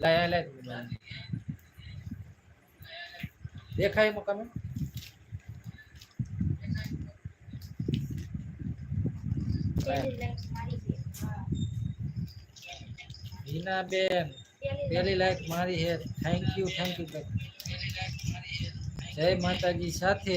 લાય લાય. દેખાય મકામે હિના બેન પેલી લાઈક મારી હે. થેન્ક યુ થેન્ક યુ જય માતાજી સાથે.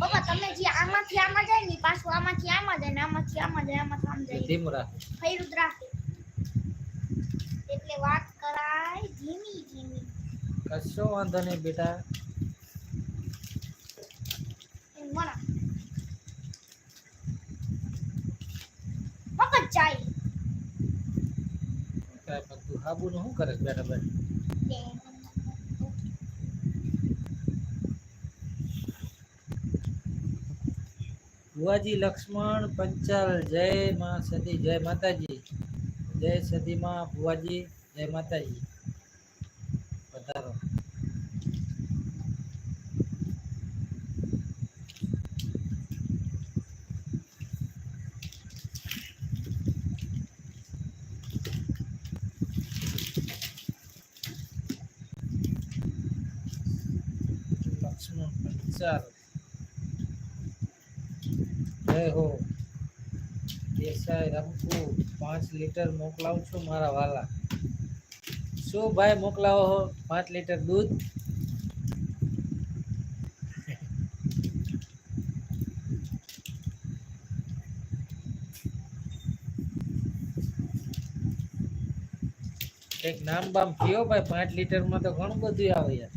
બાબા તમે જે આમાંથી આમાં જાય ને પાછું આમાંથી આમાં જાય ને આમાંથી આમાં જાય આમાંથી આમ જાય. ધીમ રાખો. જ રાખે. એટલે વાત કરાય ધીમી ધીમી. કશો વાંધો નહીં બેટા. મગજ જાય કાંઈ પણ તું હાબુનું શું કરે બેટા બેટા બુઆજી લક્ષ્મણ પંચાલ જય માં સતી જય માતાજી. જય સદીમાં ભુવાજી જય માતાજી. વધારો. લક્ષ્મણ પંચાલ. જય હો. દેસાઈ રમકુ પાંચ લીટર મોકલાવું છું મારા વાલા શું ભાઈ મોકલાવો હો પાંચ લીટર દૂધ એક નામ બામ કયો ભાઈ પાંચ લીટરમાં તો ઘણું બધું આવે યાર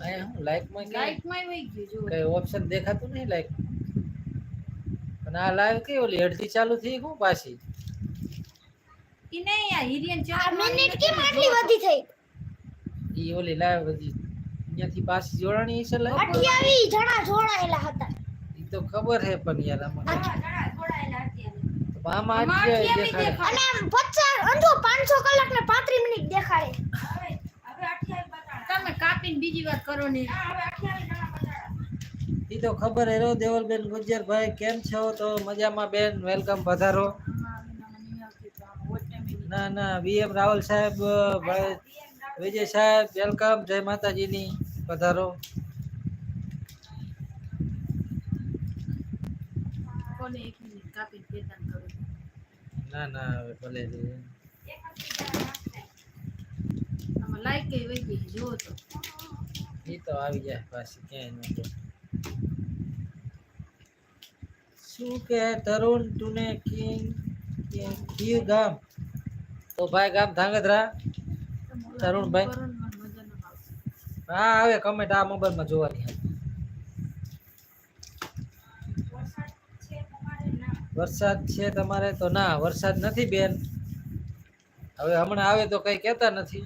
અહીંયા હું લાઈકમાં કે વહી ગયું કઈ ઓપ્શન દેખાતું નહીં લાઈક અને આ લાઈવ કઈ ઓલી? અડધી ચાલુ થઈ હું પાછી? ઈ નહીં આ હિરિયન આ મિનિટ કેમ આટલી વધી થઈ? ઈ ઓલી લાઈવ હજી અહીંયાથી પાછી જોડાણી છે લાઈવ અઠ્યાવીસ જણા જોડાયેલા હતા. ઈ તો ખબર હે પણ યાર આમાં જોડાયેલા આમાં આજ. અને અંધો કલાક ને પાંત્રીસ મિનિટ દેખાડે. કાપીને બીજી વાર કરો ને હવે 28 જણા બતાડા ઈ તો ખબર હે રો દેવલબેન ગુજ્જરભાઈ કેમ છો તો મજામાં બેન વેલકમ પધારો ના ના વીએમ રાવલ સાહેબ ભાઈ વિજય સાહેબ વેલકમ જય માતાજીની પધારો કોને એક મિનિટ કાપીને ભેદાન કરો ના ના હવે ભલે છે. આમાં લાઈટ કઈ વહી ગઈ જુઓ તો ઈ તો આવી જાય પાછી ક્યાંય ન જાય. શું કે તરુણ તુને કિંગ કયું ગામ તો ભાઈ ગામ ધાંગધ્રા તરુણભાઈ? કરો ને મને મજા ન આવશે હા આવે કમેન્ટ આ મોબાઈલમાં જોવાની આવે. વરસાદ છે તમારે તો ના વરસાદ નથી બેન હવે હમણાં આવે તો કઈ કહેતા નથી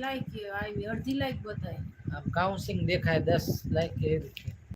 લાઈક આવી અડધી લાઈક બતાય આમ કાઉન્સિંગ દેખાય દસ લાઈક કેવી રીતે